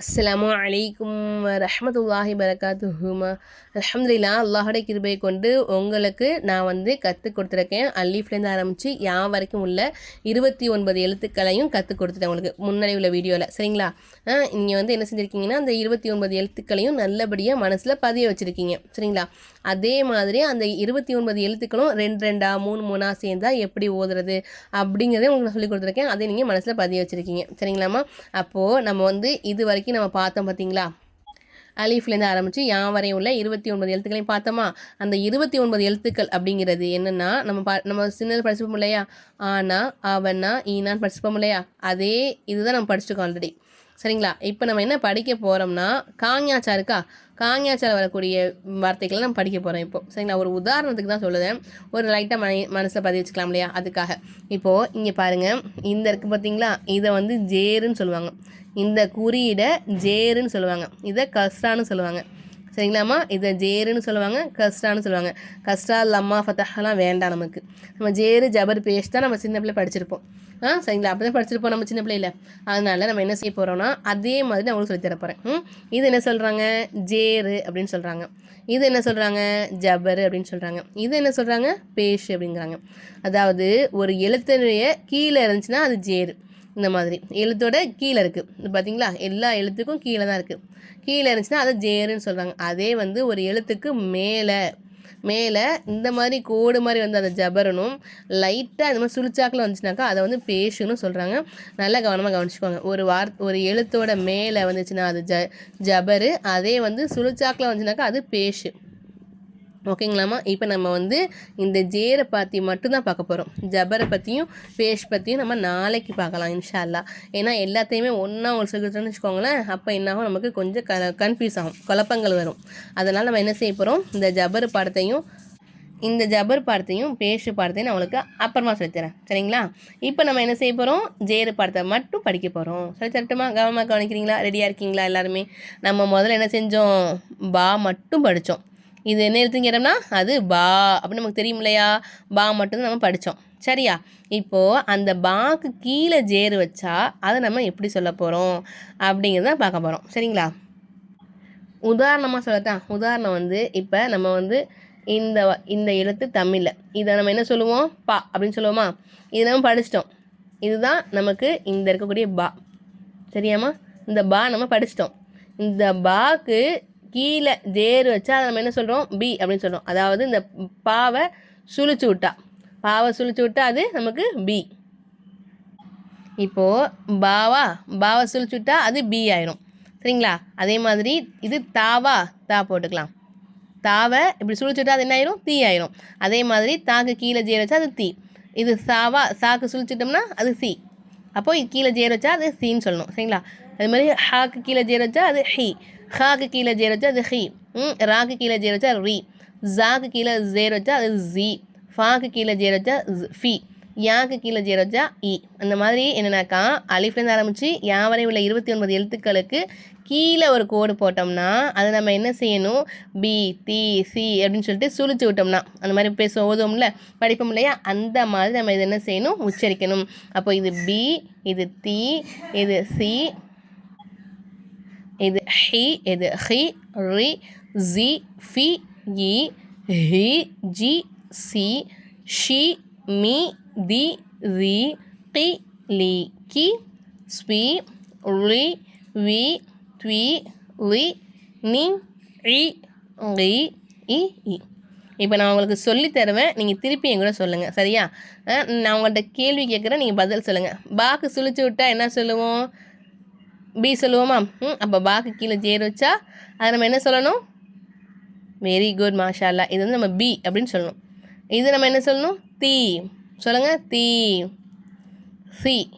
அஸ்லாம் அலைக்கும் ரஹமத்துல்லாஹி பரகாத்துஹுமா அலமதுல்லா அல்லாஹோட கிருபை கொண்டு உங்களுக்கு நான் வந்து கற்றுக் கொடுத்துருக்கேன். அல்லீஃப்லேருந்து ஆரம்பித்து யா வரைக்கும் உள்ள இருபத்தி ஒன்பது எழுத்துக்களையும் கற்றுக் கொடுத்துட்டேன் உங்களுக்கு முன்னாடி உள்ள வீடியோவில் சரிங்களா? நீங்கள் வந்து என்ன செஞ்சுருக்கீங்கன்னா அந்த இருபத்தி ஒன்பது எழுத்துக்களையும் நல்லபடியாக மனசில் பதிய வச்சுருக்கீங்க. சரிங்களா? அதே மாதிரி அந்த இருபத்தி ஒன்பது எழுத்துக்களும் ரெண்டு ரெண்டா மூணு மூணாக சேர்ந்தா எப்படி ஓதுறது அப்படிங்கிறதே உங்களுக்கு சொல்லி கொடுத்துருக்கேன். அதை நீங்கள் மனசில் பதிய வச்சுருக்கீங்க. சரிங்களாம்மா? அப்போது நம்ம வந்து இது வரைக்கும் நம்ம பார்த்தோம் பார்த்தீங்களா? அலீஃப்லேருந்து ஆரம்பித்து யான் வரையும் உள்ள இருபத்தி ஒன்பது எழுத்துக்களையும் பார்த்தோமா? அந்த இருபத்தி ஒன்பது எழுத்துக்கள் அப்படிங்கிறது என்னென்னா நம்ம பா நம்ம சின்னது படிச்சுப்போம் இல்லையா? ஆனா அவனா ஈனான்னு படிச்சுப்போம் இல்லையா? அதே இதுதான் நம்ம படிச்சிருக்கோம் ஆல்ரெடி சரிங்களா? இப்போ நம்ம என்ன படிக்க போகிறோம்னா காங்கியாச்சா இருக்கா காங்யாச்சால வரக்கூடிய வார்த்தைகளை நம்ம படிக்க போகிறோம் இப்போ. சரிங்களா? ஒரு உதாரணத்துக்கு தான் சொல்லுதேன். ஒரு லைட்டாக மன மனசில் பதிவு வச்சுக்கலாம் இல்லையா? அதுக்காக. இப்போது இங்கே பாருங்கள் இந்த இருக்குது பார்த்தீங்களா? இதை வந்து ஜேருன்னு சொல்லுவாங்க. இந்த குறியீடை ஜேருன்னு சொல்லுவாங்க. இதை கஸ்ரான்னு சொல்லுவாங்க. சரிங்களாம்மா? இதை ஜேருன்னு சொல்லுவாங்க கஸ்டான்னு சொல்லுவாங்க. கஸ்டா லம்மா ஃபத்தஹெல்லாம் வேண்டாம் நமக்கு. நம்ம ஜேரு ஜபர் பேஸ்ட் தான் நம்ம சின்ன பிள்ளை படிச்சிருப்போம். ஆ சரிங்களா? அப்படி தான் படிச்சிருப்போம் நம்ம சின்ன பிள்ளையில. அதனால நம்ம என்ன செய்ய போகிறோம்னா அதே மாதிரி நான் உங்களுக்கு சொல்லி போகிறேன் இது என்ன சொல்கிறாங்க ஜேரு அப்படின்னு சொல்கிறாங்க இது என்ன சொல்கிறாங்க ஜபரு அப்படின்னு சொல்கிறாங்க இது என்ன சொல்கிறாங்க பேஷ் அப்படிங்கிறாங்க. அதாவது ஒரு எழுத்தினுடைய கீழே இருந்துச்சுன்னா அது ஜேரு. இந்த மாதிரி. எழுத்தோட கீழே இருக்குது பார்த்தீங்களா எல்லா எழுத்துக்கும் கீழே தான் இருக்குது கீழே இருந்துச்சுன்னா அதை ஜேருன்னு சொல்கிறாங்க அதே வந்து ஒரு எழுத்துக்கு மேலே. மேலே இந்த மாதிரி கோடு மாதிரி வந்து அந்த ஜபரனும் லைட்டாக இந்த மாதிரி சுழிச்சாக்கில் வந்துச்சுனாக்கா அதை வந்து பேஷுன்னு சொல்கிறாங்க நல்லா கவனமாக கவனிச்சுக்கோங்க. ஒரு வார் ஒரு எழுத்தோட மேலே வந்துச்சுன்னா அது ஜ ஜபரு. அதே வந்து சுழிச்சாக்கில் வந்துச்சுனாக்கா அது பேஷு. ஓகேங்களாம்மா இப்போ நம்ம வந்து இந்த ஜேரை பற்றி மட்டும்தான் பார்க்க போகிறோம் ஜபரை பற்றியும் பேஷ் பற்றியும் நம்ம நாளைக்கு பார்க்கலாம் இன்ஷா அல்லா ஏன்னா எல்லாத்தையுமே ஒன்றா ஒரு சொல்லிட்டோம்னு வச்சுக்கோங்களேன் அப்போ என்னாகும் நமக்கு கொஞ்சம் க கன்ஃபியூஸ் ஆகும் குழப்பங்கள் வரும். அதனால் நம்ம என்ன செய்ய போகிறோம் இந்த ஜபர் பாடத்தையும் இந்த ஜபர் பாடத்தையும் பேஷு பாடத்தையும் நான் உங்களுக்கு அப்புறமா சொல்லித்தரேன் சரிங்களா? இப்போ நம்ம என்ன செய்ய போகிறோம் ஜேரு பாடத்தை மட்டும் படிக்க போகிறோம் சரி தரட்டுமா? கவனமாக கவனிக்கிறீங்களா? ரெடியாக இருக்கீங்களா எல்லாருமே? நம்ம முதல்ல என்ன செஞ்சோம்? பா மட்டும் படித்தோம். இது என்ன எழுத்துன்னு கேட்டோம்னா அது பா. அப்படின்னு நமக்கு தெரியும் இல்லையா? பா மட்டும்தான் நம்ம படித்தோம் சரியா? இப்போது அந்த பாக்கு கீழே ஜேரு வச்சா அதை நம்ம எப்படி சொல்ல போகிறோம் அப்படிங்கிறத பார்க்க போகிறோம் சரிங்களா? உதாரணமாக சொல்லட்டான் உதாரணம் வந்து இப்போ நம்ம வந்து இந்த இந்த எழுத்து தமிழில் இதை நம்ம என்ன சொல்லுவோம்? பா அப்படின்னு சொல்லுவோமா? இதை நம்ம படிச்சிட்டோம். இதுதான் நமக்கு இந்த இருக்கக்கூடிய பா. சரியாம்மா? இந்த பா நம்ம படிச்சிட்டோம். இந்த பாக்கு கீழே ஜேரு வச்சா அதை நம்ம என்ன சொல்கிறோம் பி அப்படின்னு சொல்கிறோம் அதாவது இந்த பாவை சுழிச்சு விட்டா. பாவை சுழிச்சு விட்டா அது நமக்கு பி இப்போது பாவா பாவை சுழிச்சு விட்டா அது பி ஆயிரும். சரிங்களா? அதே மாதிரி இது தாவா தா போட்டுக்கலாம். தாவை இப்படி சுழிச்சு விட்டா அது என்ன ஆயிரும்? தீ ஆயிரும். அதே மாதிரி தாக்கு கீழே ஜேர் வச்சா அது தீ. இது சாவா சாக்கு சுழிச்சிட்டோம்னா அது சி. அப்போது கீழே ஜேர் வச்சா அது சீன்னு சொல்லணும். சரிங்களா? அது மாதிரி ஹாக்கு கீழே ஜேர் வச்சா அது ஹி. ஹாக்கு கீழே ஜேர் வச்சா அது ஹி ம் ராக்கு கீழே ஜேர் வச்சா ரி ஜாக்கு கீழே ஜேர் வச்சா அது ஜி ஃபாக்கு கீழே ஜேர் வச்சா ஃபி யாக்கு கீழே ஜேர் வச்சா இ அந்த மாதிரி என்னென்னாக்கா அலிஃப்லேருந்து ஆரம்பித்து யா வரை உள்ள இருபத்தி ஒன்பது எழுத்துக்களுக்கு கீழே ஒரு கோடு போட்டோம்னா அதை நம்ம என்ன செய்யணும் பி தி சி அப்படின்னு சொல்லிட்டு சுழிச்சு விட்டோம்னா அந்த மாதிரி பேச ஓதுவோம்ல படிப்போம் இல்லையா அந்த மாதிரி நம்ம இதை என்ன செய்யணும் உச்சரிக்கணும் அப்போ இது பி இது தி இது சி இது ஹி இது ஹி ரி ஜி ஃபி இ ஹி ஜி சி ஷி மி தி ரி கி லி கி ஸ்வி ரி வி த்வி ரி நி இ ரி இ இ இப்போ நான் உங்களுக்கு சொல்லி தருவேன். நீங்கள் திருப்பி என் கூட சொல்லுங்கள் சரியா? நான் உங்கள்கிட்ட கேள்வி கேட்குறேன். நீங்கள் பதில் சொல்லுங்கள் பாக்கு சுழிச்சு விட்டா என்ன சொல்லுவோம்? பி சொல்லுவோமா? ம் அப்போ பாக்கு கீழே ஜேர் வச்சா அதை நம்ம என்ன சொல்லணும்? வெரி குட் மாஷா இது வந்து நம்ம பி அப்படின்னு சொல்லணும். இது நம்ம என்ன சொல்லணும்? தீ சொல்லுங்கள் தீ சி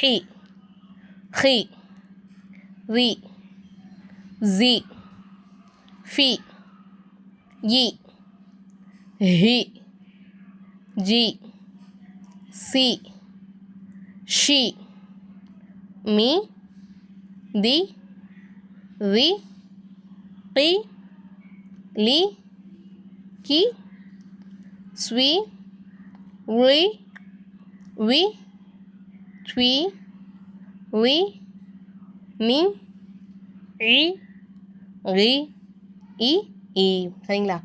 ஹி ஹி ரி ஜி ஃபி இ ஹி ஜி சி ஷி மீ தி ரி பி லி கி ஸ்வி ri வி ஸ்வி wi நீ இ ரி இ இ சரிங்களா?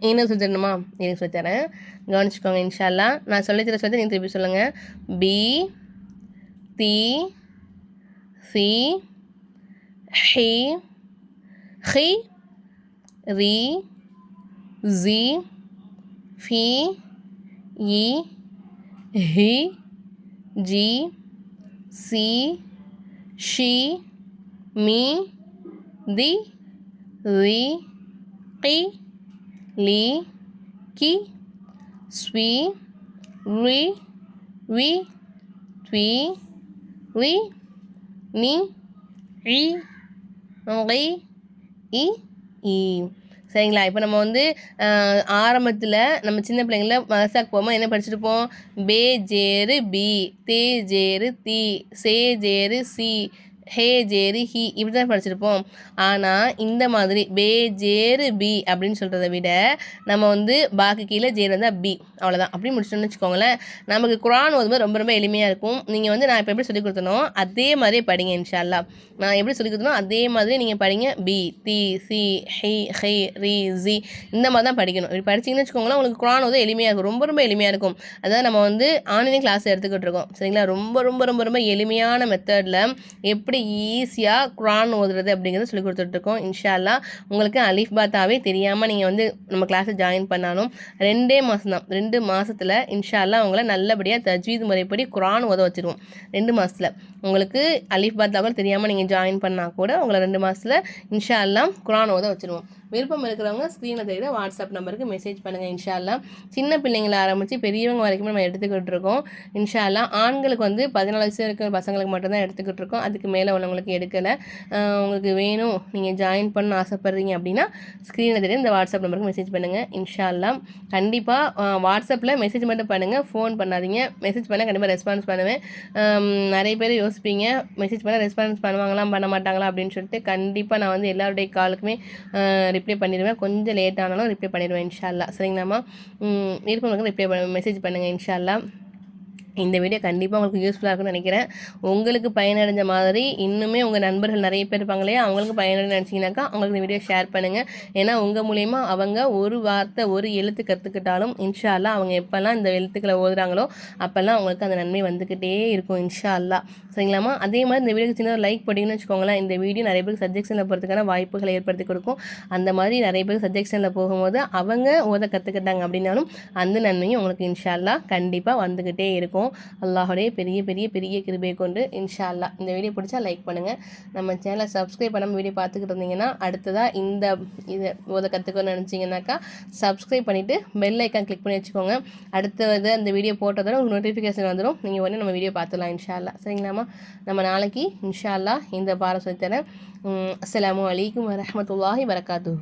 என்ன சொல்லி தரணுமா? எனக்கு சொல்லி தரேன். கவனிச்சுக்கோங்க இன்ஷால்லா நான் சொல்லி தர சொல்லி நீங்கள் திருப்பி சொல்லுங்கள் பி தி சி ஹி ஹி ரி ஜி ஃபி இ ஹி ஜி சி ஷி மீ தி ரி qi li ki swi ri wi twi வி நீ i ri இ இ சரிங்களா? இப்போ நம்ம வந்து ஆரம்பத்தில் நம்ம சின்ன பிள்ளைங்கள மதசாக்கு போகும்போது என்ன படிச்சிருப்போம் பே ஜேரு பி தே ஜேரு தி சே ஜேரு சி. ஹே ஜேரு ஹி இப்படி தான் படிச்சிருப்போம். ஆனால் இந்த மாதிரி பே ஜேரு பி அப்படின்னு சொல்கிறத விட நம்ம வந்து பாக்கு கீழே ஜேர் வந்தால் பி. அவ்வளோதான் அப்படி முடிச்சிட்டோம்னு வச்சுக்கோங்களேன். நமக்கு குரான் ஓதும்போது ரொம்ப ரொம்ப எளிமையாக இருக்கும். நீங்கள் வந்து நான் இப்போ எப்படி சொல்லி கொடுத்தனோ அதே மாதிரியே படிங்க இன்ஷால்லா நான் எப்படி சொல்லி கொடுத்தனோ அதே மாதிரி நீங்கள் படிங்க. பி தி சி ஹி ஹை ரி ஜி இந்த மாதிரி தான் படிக்கணும். இப்படி படிச்சிங்கன்னு வச்சுக்கோங்களேன் உங்களுக்கு குரான் ஓத எளிமையாக இருக்கும். ரொம்ப ரொம்ப எளிமையாக இருக்கும். அதாவது நம்ம வந்து ஆன்லைன் கிளாஸ் எடுத்துக்கிட்டு இருக்கோம். சரிங்களா? ரொம்ப ரொம்ப ரொம்ப ரொம்ப எளிமையான மெத்தடில் எப்படி ஈஸியாக குரான் ஓதுறது அப்படிங்கிறத சொல்லி கொடுத்துட்ருக்கோம். இன்ஷால்லா உங்களுக்கு அலிஃப் பாத்தாவே தெரியாமல் நீங்கள் வந்து நம்ம கிளாஸை ஜாயின் பண்ணாலும் ரெண்டே மாதம் தான். ரெண்டு மாதத்தில் இன்ஷால்லா உங்களை நல்லபடியாக தஜ்வீத் முறைப்படி குரான் ஓத வச்சுருவோம். ரெண்டு மாதத்தில் உங்களுக்கு அலிஃப் பாத்தா கூட தெரியாமல் நீங்கள் ஜாயின் பண்ணால் கூட உங்களை ரெண்டு மாதத்தில் இன்ஷால்லா குரான் ஓத வச்சுருவோம். விருப்பம் இருக்கிறவங்க ஸ்க்ரீனை தெரியுற வாட்ஸ்அப் நம்பருக்கு மெசேஜ் பண்ணுங்கள் இன்ஷால்லா சின்ன பிள்ளைங்களை ஆரம்பித்து பெரியவங்க வரைக்கும் நம்ம எடுத்துக்கிட்டு இருக்கோம். இன்ஷால்லா ஆண்களுக்கு வந்து பதினாலு வயசு இருக்கிற பசங்களுக்கு மட்டும்தான் எடுத்துக்கிட்டு இருக்கோம். அதுக்கு மேலே உள்ளவங்களுக்கு எடுக்கலை. உங்களுக்கு வேணும் நீங்கள் ஜாயின் பண்ண ஆசைப்பட்றீங்க அப்படின்னா ஸ்க்ரீனில் தெரியும் இந்த வாட்ஸ்அப் நம்பருக்கு மெசேஜ் பண்ணுங்கள் இன்ஷால்லா கண்டிப்பாக வாட்ஸ்அப்பில் மெசேஜ் மட்டும் பண்ணுங்கள் ஃபோன் பண்ணாதீங்க. மெசேஜ் பண்ணால் கண்டிப்பாக ரெஸ்பான்ஸ் பண்ணுவேன். நிறைய பேர் யோசிப்பீங்க மெசேஜ் பண்ணால் ரெஸ்பான்ஸ் பண்ணுவாங்களா பண்ண மாட்டாங்களா அப்படின்னு சொல்லிட்டு கண்டிப்பாக நான் வந்து எல்லாருடைய காலுக்குமே ரிப்ளை பண்ணிடுவேன். கொஞ்சம் லேட் ஆனாலும் ரிப்ளை பண்ணிடுவேன் இன்ஷால்லா சரிங்களாம்மா? விருப்பம் ரிப்ளை பண்ண மெசேஜ் பண்ணுங்கள் இன்ஷால்லா இந்த வீடியோ கண்டிப்பாக உங்களுக்கு யூஸ்ஃபுல்லாக இருக்கும்னு நினைக்கிறேன். உங்களுக்கு பயனடைஞ்ச மாதிரி இன்னுமே உங்கள் நண்பர்கள் நிறைய பேர் இருப்பாங்க இல்லையா? அவங்களுக்கு பயனடைஞ்சு நினச்சிங்கனாக்கா அவங்களுக்கு இந்த வீடியோ ஷேர் பண்ணுங்கள் ஏன்னா உங்கள் மூலிமா அவங்க ஒரு வார்த்தை ஒரு எழுத்து கற்றுக்கிட்டாலும் இன்ஷால்லா அவங்க எப்போல்லாம் இந்த எழுத்துக்களை ஓதுறாங்களோ அப்போல்லாம் அவங்களுக்கு அந்த நன்மை வந்துக்கிட்டே இருக்கும் இன்ஷா அல்லா சரிங்களாமா அதே மாதிரி இந்த வீடியோக்கு சின்ன ஒரு லைக் பண்ணிங்கன்னு வச்சுக்கோங்களேன். இந்த வீடியோ நிறைய பேருக்கு சஜெக்ஷனில் போகிறதுக்கான வாய்ப்புகளை ஏற்படுத்தி கொடுக்கும். அந்த மாதிரி நிறைய பேருக்கு சஜெக்ஷனில் போகும்போது அவங்க ஓத கற்றுக்கிட்டாங்க அப்படின்னாலும் அந்த நன்மையும் உங்களுக்கு இன்ஷால்லா கண்டிப்பாக வந்துக்கிட்டே இருக்கும். அல்லாஹுடைய பெரிய பெரிய பெரிய கிருபையை கொண்டு இன்ஷா அல்லா இந்த வீடியோ பிடிச்சா லைக் பண்ணுங்கள் நம்ம சேனலை சப்ஸ்கிரைப் பண்ணாமல் வீடியோ பார்த்துக்கிட்டு இருந்தீங்கன்னா அடுத்ததாக இந்த இதை ஓத கற்றுக்கணும்னு நினச்சிங்கனாக்கா சப்ஸ்கிரைப் பண்ணிவிட்டு பெல் ஐக்கான் கிளிக் பண்ணி வச்சுக்கோங்க. அடுத்தது அந்த வீடியோ போட்டதோட உங்களுக்கு நோட்டிஃபிகேஷன் வந்துடும் நீங்கள் உடனே நம்ம வீடியோ பார்த்துலாம் இன்ஷா அல்லா சரிங்களாமா நம்ம நாளைக்கு இன்ஷா அல்லா இந்த பாரம் சொல்லித்தரேன் அஸ்லாம் வலைக்கம் வரமத்துல்லாஹி வரகாத்து